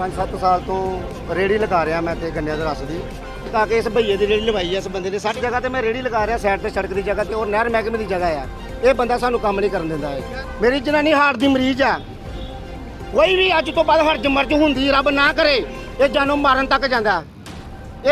5-7 ਸਾਲ ਤੋਂ ਰੇੜੀ ਲਗਾ ਰਿਹਾ ਮੈਂ ਤੇ ਗੰਨਿਆਂ ਦੇ ਰਸ ਦੀ, ਤਾਂ ਕਿ ਇਸ ਭਈਏ ਦੀ ਰੇੜੀ ਲਵਾਈ ਹੈ ਇਸ ਬੰਦੇ ਨੇ। ਸਾਡੀ ਜਗ੍ਹਾ ਤੇ ਮੈਂ ਰੇੜੀ ਲਗਾ ਰਿਹਾ ਸਾਈਡ ਤੇ ਸੜਕ ਦੀ ਜਗ੍ਹਾ ਤੇ ਔਰ ਨਹਿਰ ਮਹਿਕਮੇ ਦੀ ਜਗ੍ਹਾ ਆ। ਇਹ ਬੰਦਾ ਸਾਨੂੰ ਕੰਮ ਨਹੀਂ ਕਰਨ ਦਿੰਦਾ ਹੈ ਮੇਰੀ ਜਨਾਨੀ ਹਾਰਟ ਦੀ ਮਰੀਜ਼ ਆ। ਕੋਈ ਵੀ ਅੱਜ ਤੋਂ ਬਾਅਦ ਹਰਜ ਮਰਜ ਹੁੰਦੀ, ਰੱਬ ਨਾ ਕਰੇ, ਇਹ ਜਾਨੋਂ ਮਾਰਨ ਤੱਕ ਜਾਂਦਾ।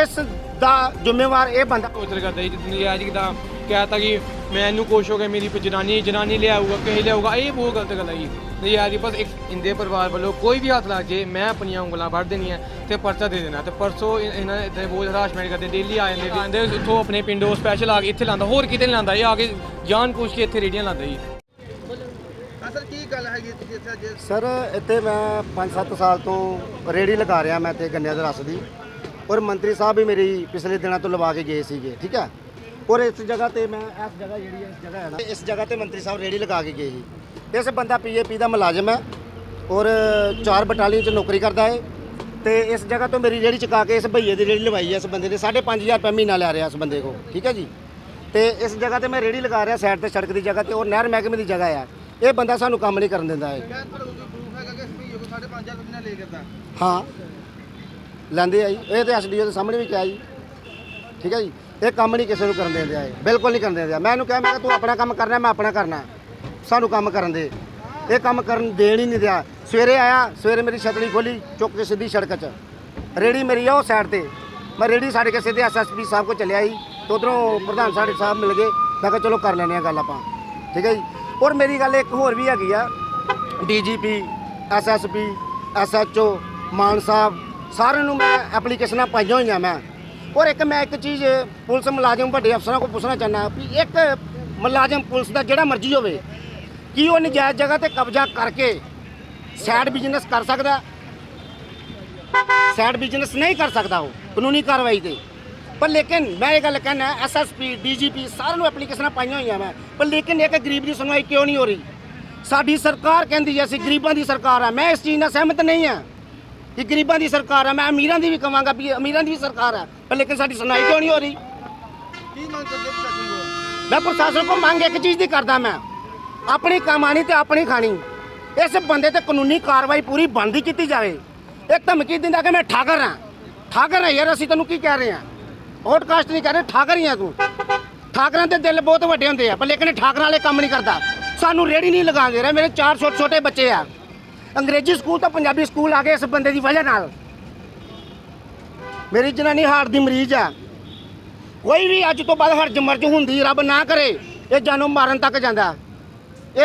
ਇਸ ਦਾ ਜ਼ਿੰਮੇਵਾਰ ਇਹ ਬੰਦਾ ਸੋਚ ਕਰਦਾ ਜੀ ਦੁਨੀਆ ਅੱਜ ਕਿਦਾਂ ਕਹਤਾ ਕਿ ਮੈਂ ਇਹਨੂੰ ਖੁਸ਼ ਹੋ ਗਿਆ ਮੇਰੀ ਜਨਾਨੀ ਜਨਾਨੀ ਲਿਆਊਗਾ ਕਿਸੇ ਲਿਆਊਗਾ ਇਹ ਬਹੁਤ ਗਲਤ ਗੱਲ ਹੈ ਜੀ। ਨਹੀਂ ਯਾਰ ਜੀ ਬਸ ਇੱਕ ਇੰਦੇ ਪਰਿਵਾਰ ਵੱਲੋਂ ਕੋਈ ਵੀ ਹੱਥ ਲੱਗ ਜੇ ਮੈਂ ਆਪਣੀਆਂ ਉਂਗਲਾਂ ਵੱਢ ਦੇਣੀਆਂ ਤੇ ਪਰਚਾ ਦੇ ਦੇਣਾ ਤੇ ਪਰਸੋਂ ਇਹਨਾਂ ਨੇ ਬਹੁਤ ਹਰਾਸਮੈਂਟ ਕਰਦੇ ਡੇਲੀ ਆ ਜਾਂਦੇ ਆਂਦੇ ਇੱਥੋਂ ਆਪਣੇ ਪਿੰਡੋਂ ਸਪੈਸ਼ਲ ਆ ਕੇ ਇੱਥੇ ਲਾਂਦਾ ਹੋਰ ਕਿਤੇ ਨਹੀਂ ਲਾਂਦਾ ਇਹ ਆ ਕੇ ਜਾਨ ਪੁੱਛ ਕੇ ਇੱਥੇ ਰੇੜੀਆਂ ਲਾਂਦਾ ਜੀ। ਸਰ ਕੀ ਗੱਲ ਹੈਗੀ ਤੁਸੀਂ ਇੱਥੇ ਅੱਜ? ਸਰ ਇੱਥੇ ਮੈਂ 5-7 ਸਾਲ ਤੋਂ ਰੇੜੀ ਲਗਾ ਰਿਹਾ ਮੈਂ ਤੇ ਗੰਨਿਆਂ ਦੇ ਰਸ ਦੀ। ਔਰ ਮੰਤਰੀ ਸਾਹਿਬ ਵੀ ਮੇਰੀ ਪਿਛਲੇ ਦਿਨਾਂ ਤੋਂ ਲਵਾ ਕੇ ਗਏ ਸੀਗੇ ਠੀਕ ਹੈ? ਔਰ ਇਸ ਜਗ੍ਹਾ ਤੇ ਮੈਂ ਇਸ ਜਗ੍ਹਾ ਜਿਹੜੀ ਹੈ ਇਸ ਜਗ੍ਹਾ ਹੈ ਨਾ ਇਸ ਜਗ੍ਹਾ ਤੇ ਮੰਤਰੀ ਸਾਹਿਬ ਰੇੜੀ ਲਗਾ ਕੇ ਗਏ ਸੀ। ਇਸ ਬੰਦਾ ਪੀਏਪੀ ਦਾ ਮੁਲਾਜ਼ਮ ਹੈ ਔਰ ਚਾਰ ਬਟਾਲੀਅਨ ਚ ਨੌਕਰੀ ਕਰਦਾ ਹੈ ਤੇ ਇਸ ਜਗ੍ਹਾ ਤੋਂ ਮੇਰੀ ਰੇੜੀ ਚੁਕਾ ਕੇ ਇਸ ਭਈਏ ਦੀ ਰੇੜੀ ਲਵਾਈ ਹੈ ਇਸ ਬੰਦੇ ਨੇ। 5500 ਰੁਪਏ ਮਹੀਨਾ ਲੈ ਰਿਹਾ ਇਸ ਬੰਦੇ ਕੋ ਠੀਕ ਹੈ ਜੀ? ਤੇ ਇਸ ਜਗ੍ਹਾ ਤੇ ਮੈਂ ਰੇੜੀ ਲਗਾ ਰਿਹਾ ਸਾਈਡ ਤੇ ਸੜਕ ਦੀ ਜਗ੍ਹਾ ਤੇ ਔਰ ਨਹਿਰ ਮਹਿਕਮੇ ਦੀ ਜਗ੍ਹਾ ਆ ਇਹ ਬੰਦਾ ਸਾਨੂੰ ਕੰਮ ਨਹੀਂ ਕਰਨ ਦਿੰਦਾ ਹੈ ਕਹਿ ਤੁਹਾਡੇ ਕੋਲ ਕੋਈ ਪ੍ਰੂਫ ਹੈਗਾ ਕਿ ਸਪੀ ਕੋ 5.5 ਰੁਪਏ ਲੈ ਕਰਦਾ ਹਾਂ। ਲੈਂਦੇ ਆ ਜੀ। ਇਹ ਤੇ ਐਸਡੀਓ ਦੇ ਸਾਹਮਣੇ ਵੀ ਕਿਹਾ ਜੀ। ਠੀਕ ਹੈ ਜੀ? ਇਹ ਕੰਮ ਨਹੀਂ ਕਿਸੇ ਨੂੰ ਕਰਨ ਦਿੰਦੇ ਆ ਬਿਲਕੁਲ ਨਹੀਂ ਕਰਨ ਦਿੰਦੇ ਮੈਂ ਇਹਨੂੰ ਕਿਹਾ, ਮੈਂ ਕਿਹਾ ਤੂੰ ਆਪਣਾ ਕੰਮ ਕਰਨਾ ਮੈਂ ਆਪਣਾ ਕਰਨਾ ਸਾਨੂੰ ਕੰਮ ਕਰਨ ਦੇ। ਇਹ ਕੰਮ ਕਰਨ ਦੇਣ ਹੀ ਨਹੀਂ ਦਿਆ। ਸਵੇਰੇ ਆਇਆ, ਸਵੇਰੇ ਮੇਰੀ ਛਤਰੀ ਖੋਲੀ, ਚੁੱਕ ਕੇ ਸਿੱਧੀ ਸੜਕ 'ਚ। ਰੇੜੀ ਮੇਰੀ ਆ ਉਹ ਸਾਈਡ ਤੇ। ਮੈਂ ਰੇੜੀ ਛੱਡ ਕੇ ਸਿੱਧੇ ਐਸਐਸਪੀ ਸਾਹਿਬ ਕੋਲ ਚੱਲਿਆ ਜੀ। ਤੇ ਉਧਰੋਂ ਪ੍ਰਧਾਨ ਸਾਡੇ ਸਾਹਿਬ ਮਿਲ ਗਏ। ਮੈਂ ਕਿਹਾ, ਚਲੋ ਕਰ ਲੈਂਦੇ ਆ ਗੱਲ ਆਪਾਂ। ਠੀਕ ਹੈ ਜੀ? ਔਰ ਮੇਰੀ ਗੱਲ ਇੱਕ ਹੋਰ ਵੀ ਹੈਗੀ ਆ। ਡੀਜੀਪੀ ਐਸਐਸਪੀ ਐਸਐਚਓ ਮਾਨ ਸਾਹਿਬ, ਸਾਰਿਆਂ ਨੂੰ ਮੈਂ ਐਪਲੀਕੇਸ਼ਨਾਂ ਪਾਈਆਂ ਹੋਈਆਂ ਮੈਂ। ਔਰ ਇੱਕ ਮੈਂ ਇੱਕ ਚੀਜ਼ ਪੁਲਿਸ ਮੁਲਾਜ਼ਮ ਵੱਡੇ ਅਫਸਰਾਂ ਕੋਲ ਪੁੱਛਣਾ ਚਾਹੁੰਦਾ ਵੀ ਇੱਕ ਮੁਲਾਜ਼ਮ ਪੁਲਿਸ ਦਾ ਜਿਹੜਾ ਮਰਜ਼ੀ ਹੋਵੇ, ਕੀ ਉਹ ਨਜਾਇਜ਼ ਜਗ੍ਹਾ ਤੇ ਕਬਜ਼ਾ ਕਰਕੇ ਸਾਈਡ ਬਿਜ਼ਨਸ ਕਰ ਸਕਦਾ? ਸਾਈਡ ਬਿਜ਼ਨਸ ਨਹੀਂ ਕਰ ਸਕਦਾ ਉਹ, ਕਾਨੂੰਨੀ ਕਾਰਵਾਈ ਤੇ। ਪਰ ਲੇਕਿਨ ਮੈਂ ਇਹ ਗੱਲ ਕਹਿਣਾ ਐਸਐਸਪੀ ਡੀਜੀਪੀ ਸਾਰਿਆਂ ਨੂੰ ਐਪਲੀਕੇਸ਼ਨਾਂ ਪਾਈਆਂ ਹੋਈਆਂ ਮੈਂ, ਪਰ ਲੇਕਿਨ ਇੱਕ ਗਰੀਬ ਦੀ ਸੁਣਵਾਈ ਕਿਉਂ ਨਹੀਂ ਹੋ ਰਹੀ? ਸਾਡੀ ਸਰਕਾਰ ਕਹਿੰਦੀ ਹੈ, ਅਸੀਂ ਗਰੀਬਾਂ ਦੀ ਸਰਕਾਰ ਆ ਮੈਂ ਇਸ ਚੀਜ਼ ਨਾਲ ਸਹਿਮਤ ਨਹੀਂ ਹਾਂ। ਕਿ ਗਰੀਬਾਂ ਦੀ ਸਰਕਾਰ ਆ ਮੈਂ ਅਮੀਰਾਂ ਦੀ ਵੀ ਕਵਾਂਗਾ ਵੀ ਅਮੀਰਾਂ ਦੀ ਵੀ ਸਰਕਾਰ ਆ ਪਰ ਲੇਕਿਨ ਸਾਡੀ ਸੁਣਵਾਈ ਕਿਉਂ ਨਹੀਂ ਹੋ ਰਹੀ? ਕੀ ਮੰਗ ਕਰਦੇ ਪ੍ਰਸ਼ਾਸਨ ਕੋਲ? ਮੈਂ ਪ੍ਰਸ਼ਾਸਨ ਕੋਲ ਮੰਗ ਇੱਕ ਚੀਜ਼ ਦੀ ਕਰਦਾ ਮੈਂ ਆਪਣੀ ਕਮਾਣੀ ਤੇ ਆਪਣੀ ਖਾਣੀ। ਇਸ ਬੰਦੇ ਤੇ ਕਾਨੂੰਨੀ ਕਾਰਵਾਈ ਪੂਰੀ ਬਣਦੀ ਕੀਤੀ ਜਾਵੇ। ਇਹ ਧਮਕੀ ਦਿੰਦਾ ਕਿ ਮੈਂ ਠਾਕਰ ਹਾਂ ਠਾਕਰ ਹੈ ਯਾਰ ਅਸੀਂ ਤੈਨੂੰ ਕੀ ਕਹਿ ਰਹੇ ਹਾਂ ਆਊਟਕਾਸਟ ਨਹੀਂ ਕਹਿ ਰਹੇ ਠਾਕਰ ਹੀ ਆ ਤੂੰ। ਠਾਕਰਾਂ ਦੇ ਦਿਲ ਬਹੁਤ ਵੱਡੇ ਹੁੰਦੇ ਆ ਪਰ ਲੇਕਿਨ ਇਹ ਠਾਕਰਾਂ ਵਾਲੇ ਕੰਮ ਨਹੀਂ ਕਰਦਾ। ਸਾਨੂੰ ਰੇੜੀ ਨਹੀਂ ਲਗਾਉਣ ਦੇ ਰਿਹਾ ਮੇਰੇ ਚਾਰ ਛੋਟੇ ਛੋਟੇ ਬੱਚੇ ਆ। ਅੰਗਰੇਜ਼ੀ ਸਕੂਲ ਤੋਂ ਪੰਜਾਬੀ ਸਕੂਲ ਆ ਗਏ ਇਸ ਬੰਦੇ ਦੀ ਵਜ੍ਹਾ ਨਾਲ। ਮੇਰੀ ਜਨਾਨੀ ਹਾਰਟ ਦੀ ਮਰੀਜ਼ ਆ। ਕੋਈ ਵੀ ਅੱਜ ਤੋਂ ਬਾਅਦ ਹਰਜ ਮਰਜ ਹੁੰਦੀ, ਰੱਬ ਨਾ ਕਰੇ, ਇਹ ਜਾਨੋਂ ਮਾਰਨ ਤੱਕ ਜਾਂਦਾ।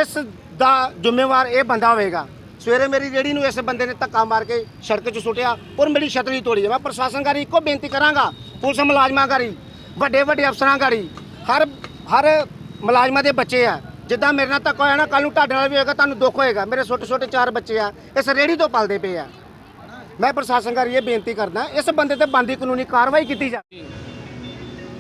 ਇਸ ਦਾ ਜ਼ਿੰਮੇਵਾਰ ਇਹ ਬੰਦਾ ਹੋਵੇਗਾ। ਸਵੇਰੇ ਮੇਰੀ ਰੇੜੀ ਨੂੰ ਇਸ ਬੰਦੇ ਨੇ ਧੱਕਾ ਮਾਰ ਕੇ ਸੜਕ 'ਚ ਸੁੱਟਿਆ ਔਰ ਮੇਰੀ ਛਤਰੀ ਤੋੜੀ। ਹੈ ਮੈਂ ਪ੍ਰਸ਼ਾਸਨ ਗਾਰੀ ਇੱਕੋ ਬੇਨਤੀ ਕਰਾਂਗਾ, ਪੁਲਿਸ ਮੁਲਾਜ਼ਮਾਂ ਗਾਰੀ ਵੱਡੇ ਵੱਡੇ ਅਫਸਰਾਂ ਗਾਰੀ ਹਰ ਹਰ ਮੁਲਾਜ਼ਮਾਂ ਦੇ ਬੱਚੇ ਆ। ਜਿੱਦਾਂ ਮੇਰੇ ਨਾਲ ਧੱਕਾ ਹੋਇਆ ਨਾ ਕੱਲ ਨੂੰ ਤੁਹਾਡੇ ਨਾਲ ਵੀ ਹੋਏਗਾ, ਤੁਹਾਨੂੰ ਦੁੱਖ ਹੋਏਗਾ। ਮੇਰੇ ਛੋਟੇ ਛੋਟੇ ਚਾਰ ਬੱਚੇ ਆ, ਇਸ ਰੇੜੀ ਤੋਂ ਪਲਦੇ ਪਏ ਆ। ਮੈਂ ਪ੍ਰਸ਼ਾਸਨ ਗਾਰੀ ਇਹ ਬੇਨਤੀ ਕਰਦਾ, ਇਸ ਬੰਦੇ ਤੇ ਬੰਦੀ ਕਾਨੂੰਨੀ ਕਾਰਵਾਈ ਕੀਤੀ ਜਾਵੇ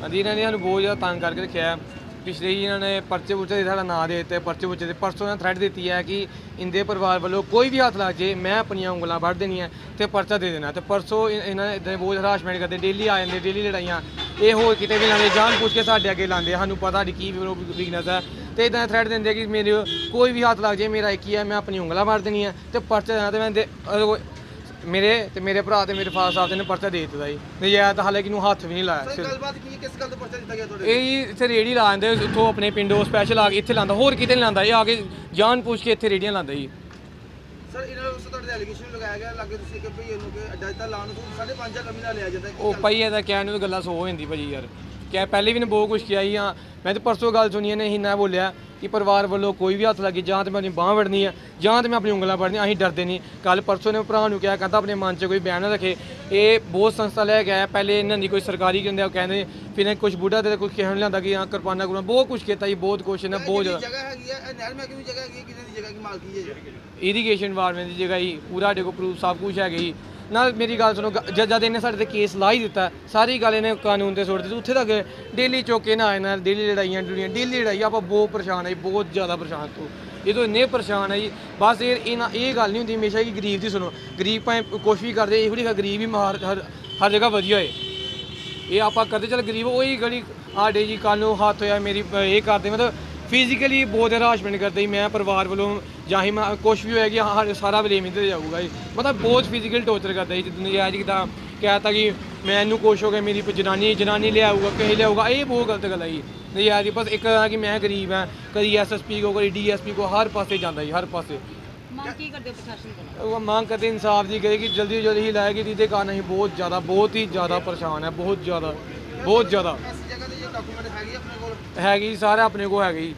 ਹਾਂਜੀ, ਇਹਨਾਂ ਨੇ ਸਾਨੂੰ ਬਹੁਤ ਜ਼ਿਆਦਾ ਤੰਗ ਕਰਕੇ ਰੱਖਿਆ। ਪਿਛਲੇ ਹੀ ਇਹਨਾਂ ਨੇ ਪਰਚੇ ਪੁਰਚੇ ਦੇ ਸਾਡਾ ਨਾਂ ਦੇ ਦਿੱਤੇ, ਪਰਚੇ ਪੁਰਚੇ ਦੇ ਪਰਸੋਂ ਇਹਨਾਂ ਥ੍ਰੈਡ ਦਿੱਤੀ ਹੈ ਕਿ ਇੰਦੇ ਪਰਿਵਾਰ ਵੱਲੋਂ ਕੋਈ ਵੀ ਹੱਥ ਲੱਗ ਜੇ ਮੈਂ ਆਪਣੀਆਂ ਉਂਗਲਾਂ ਵੱਢ ਦੇਣੀਆਂ ਤੇ ਪਰਚਾ ਦੇ ਦੇਣਾ। ਤੇ ਪਰਸੋਂ ਇਹਨਾਂ ਨੇ ਇੱਦਾਂ ਬਹੁਤ ਹਰਾਸਮੈਂਟ ਕਰਦੇ ਡੇਲੀ ਆ ਜਾਂਦੇ ਡੇਲੀ ਲੜਾਈਆਂ। ਇਹ ਹੋਰ ਕਿਤੇ ਵੀ ਲਾਉਂਦੇ ਜਾਣ ਪੁੱਛ ਕੇ ਸਾਡੇ ਅੱਗੇ ਲਾਉਂਦੇ ਸਾਨੂੰ ਪਤਾ ਨਹੀਂ ਕੀ ਵੀਕਨੈਸ ਹੈ। ਤੇ ਇਦਾਂ ਥ੍ਰੈਡ ਦਿੰਦੇ ਕਿ ਮੇਰੇ ਕੋਈ ਵੀ ਹੱਥ ਲੱਗ ਜੇ ਮੇਰਾ ਇੱਕ ਹੀ ਹੈ ਮੈਂ ਆਪਣੀ ਉਂਗਲਾਂ ਵੱਢ ਦੇਣੀਆਂ ਤੇ ਪਰਚਾ ਦੇਣਾ ਤੇ ਮੈਂ ਦੇ- ਮੇਰੇ ਤੇ ਮੇਰੇ ਭਰਾ ਤੇ ਮੇਰੇ ਫਾਦਰ ਸਾਹਿਬ ਨੇ ਪਰਚਾ ਦੇ ਦਿੱਤਾ ਜੀ। ਨਜਾਇਜ਼ ਤਾਂ ਹਾਲੇ ਕਿ ਨੂੰ ਹੱਥ ਵੀ ਨਹੀਂ ਲਾਇਆ। ਸਰ ਗੱਲਬਾਤ ਕੀ ਕਿਸ ਗੱਲ ਤੋਂ ਪਰਚਾ ਦਿੱਤਾ ਗਿਆ ਤੁਹਾਡੇ? ਇਹ ਇੱਥੇ ਰੇੜੀ ਲਾ ਦਿੰਦੇ ਉੱਥੋਂ ਆਪਣੇ ਪਿੰਡੋਂ ਸਪੈਸ਼ਲ ਆ ਕੇ ਇੱਥੇ ਲਾਂਦਾ ਹੋਰ ਕਿਤੇ ਨਹੀਂ ਲਾਂਦਾ ਇਹ ਆ ਕੇ ਜਾਨ ਪੁੱਛ ਕੇ ਇੱਥੇ ਰੇੜੀਆਂ ਲਾਂਦਾ ਜੀ। ਸਰ ਇਹਨਾਂ ਨੂੰ ਤੁਹਾਡੇ ਐਲੀਗੇਸ਼ਨ ਲਗਾਇਆ ਗਿਆ ਲੱਗੇ ਤੁਸੀਂ ਕਿ ਭਈ ਇਹਨੂੰ ਕਿ ਅੱਡਾ ਦਿੱਤਾ ਲਾਉਣ ਨੂੰ 5.5 ਕਮੀ ਨਾਲ ਲਿਆ ਜਾਂਦਾ ਉਹ? ਭਾਈ ਇਹਦਾ ਕਹਿਣ ਨੂੰ ਗੱਲਾਂ ਸੋ ਹੋ ਜਾਂਦੀ ਭਾਜੀ ਯਾਰ। ਕਿ ਪਹਿਲੇ ਵੀ ਨੇ ਬਹੁਤ ਕੁਝ ਕਿਹਾ ਹੀ ਆ ਮੈਂ ਤੇ ਪਰਸੋਂ ਗੱਲ ਸੁਣੀ ਇਹਨੇ ਹੀ ਨਾ ਬੋਲਿਆ ਕਿ ਪਰਿਵਾਰ ਵੱਲੋਂ ਕੋਈ ਵੀ ਹੱਥ ਲੱਗੀ ਜਾਂ ਤੇ ਮੈਂ ਆਪਣੀ ਬਾਹ ਵੜਨੀ ਆ ਜਾਂ ਤੇ ਮੈਂ ਆਪਣੀ ਉਂਗਲਾਂ ਵੜਨੀ ਅਸੀਂ ਡਰਦੇ ਨਹੀਂ। ਕੱਲ ਪਰਸੋਂ ਨੇ ਭਰਾ ਨੂੰ ਕਿਹਾ ਕਹਿੰਦਾ ਆਪਣੇ ਮਨ 'ਚ ਕੋਈ ਬਿਆਨ ਨਾ ਰੱਖੇ। ਇਹ ਬਹੁਤ ਸੰਸਥਾ ਲੈ ਕੇ ਆਇਆ ਪਹਿਲੇ ਇਹਨਾਂ ਦੀ ਕੋਈ ਸਰਕਾਰੀ ਕਹਿੰਦੇ ਉਹ ਕਹਿੰਦੇ ਫਿਰ ਇਹ ਕੁਝ ਬੁੱਢਾ ਤੇ ਕੁਝ ਕਹਿਣ ਲਿਆਂਦਾ ਕਿ ਹਾਂ ਕਿਰਪਾਨਾ ਗੁਰਨਾ ਬਹੁਤ ਕੁਝ ਕੀਤਾ ਜੀ ਬਹੁਤ ਕੁਝ ਇਹਨਾਂ ਬਹੁਤ ਜ਼ਿਆਦਾ। ਜਗ੍ਹਾ ਹੈਗੀ ਹੈ ਇਹ ਨਹਿਰ ਮਹਿਕਮੇ ਦੀ ਜਗ੍ਹਾ ਹੈਗੀ ਹੈ ਕਿਹਨਾਂ ਦੀ ਜਗ੍ਹਾ ਕੀ ਮਾਲਕੀ ਹੈ ਇਰੀਗੇਸ਼ਨ ਡਿਪਾਰਟਮੈਂਟ ਦੀ ਜਗ੍ਹਾ ਹੀ ਪੂਰਾ ਸਾਡੇ ਕੋਲ ਪ੍ਰੂਫ ਸਭ ਕੁਝ ਹੈਗਾ ਹੀ ਨਾਲ ਮੇਰੀ ਗੱਲ ਸੁਣੋ, ਗ- ਜਦ ਜਦ ਇਹਨੇ ਸਾਡੇ ਤੇ ਕੇਸ ਲਾ ਹੀ ਦਿੱਤਾ, ਸਾਰੀ ਗੱਲ ਇਹਨੇ ਕਾਨੂੰਨ ਤੇ ਸੁੱਟ ਦਿੱਤੀ, ਉੱਥੇ ਤੱਕ ਡੇਲੀ ਚੌਕੇ ਨਾ ਆਏ ਨਾਲ, ਡੇਲੀ ਲੜਾਈਆਂ ਡੁੜੀਆਂ, ਡੇਲੀ ਲੜਾਈ, ਆਪਾਂ ਬਹੁਤ ਪਰੇਸ਼ਾਨ ਹੈ ਬਹੁਤ ਜ਼ਿਆਦਾ ਪਰੇਸ਼ਾਨ ਤੋਂ। ਇਹ ਤੋਂ ਇੰਨੇ ਪਰੇਸ਼ਾਨ ਹੈ ਜੀ, ਬਸ ਇਹ ਇਹਨਾਂ ਇਹ ਗੱਲ ਨਹੀਂ ਹੁੰਦੀ ਹਮੇਸ਼ਾ ਕਿ ਗਰੀਬ ਦੀ ਸੁਣੋ, ਗਰੀਬ ਭਾਵੇਂ ਕੁਛ ਵੀ ਕਰਦੇ, ਇਹੋ ਜਿਹੀ ਗਰੀਬ ਹੀ ਮਾਰ, ਹਰ ਹਰ ਜਗ੍ਹਾ ਵਧੀਆ ਹੋਏ। ਇਹ ਆਪਾਂ ਕਰਦੇ, ਚੱਲ ਗਰੀਬ ਉਹੀ ਗਲੀ ਆਡੇ ਜੀ ਕੱਲ ਨੂੰ ਹੱਥ ਹੋਇਆ, ਮੇਰੀ ਅਹ ਇਹ ਕਰਦੇ, ਮਤਲਬ ਫਿਜ਼ੀਕਲੀ ਬਹੁਤ ਹਰਾਸਮੈਂਟ ਕਰਦਾ ਜੀ ਮੈਂ ਪਰਿਵਾਰ ਵੱਲੋਂ ਜਾਂ ਹੀ ਮੈਂ ਕੁਝ ਵੀ ਹੋਏਗਾ ਹਾਂ ਸਾਰਾ ਬਲੇਮ ਇਹਦੇ ਤੇ ਜਾਊਗਾ ਜੀ ਮਤਲਬ ਬਹੁਤ ਫਿਜ਼ੀਕਲ ਟੌਰਚਰ ਕਰਦਾ ਜੀ ਜਿੱਦਾਂ ਨਜਾਇਜ਼ ਕਿਦਾਂ ਕਹਿਤਾ ਕਿ ਮੈਂ ਇਹਨੂੰ ਕੁਛ ਹੋ ਗਿਆ ਮੇਰੀ ਜਨਾਨੀ ਜਨਾਨੀ ਲਿਆਊਗਾ ਕਿਸੇ ਲਿਆਊਗਾ ਇਹ ਬਹੁਤ ਗਲਤ ਗੱਲ ਹੈ ਜੀ। ਨਜਾਇਜ਼ ਬਸ ਇੱਕ ਆ ਕਿ ਮੈਂ ਗਰੀਬ ਹਾਂ ਕਦੀ ਐਸਐਸਪੀ ਕੋ ਕਦੀ ਡੀਐਸਪੀ ਕੋ ਹਰ ਪਾਸੇ ਜਾਂਦਾ ਜੀ ਹਰ ਪਾਸੇ। ਮੰਗ ਕੀ ਕਰਦੇ ਪ੍ਰਸ਼ਾਸਨ ਕੋਲੋਂ ਉਹ ਮੰਗ ਕਰਦੇ ਇਨਸਾਫ ਦੀ ਕਰੇ ਕਿ ਜਲਦੀ ਤੋਂ ਜਲਦੀ ਹੀ ਲਾਏਗੀ ਜਿਹਦੇ ਕਾਰਨ ਅਸੀਂ ਬਹੁਤ ਜ਼ਿਆਦਾ ਬਹੁਤ ਹੀ ਜ਼ਿਆਦਾ ਪਰੇਸ਼ਾਨ ਹੈ ਬਹੁਤ ਜ਼ਿਆਦਾ ਬਹੁਤ ਜ਼ਿਆਦਾ। ਡਾਕੂਮੈਂਟ ਹੈਗੇ ਆਪਣੇ ਕੋਲ? ਹੈਗੀ ਸਾਰੇ ਆਪਣੇ ਕੋਲ ਹੈਗੀ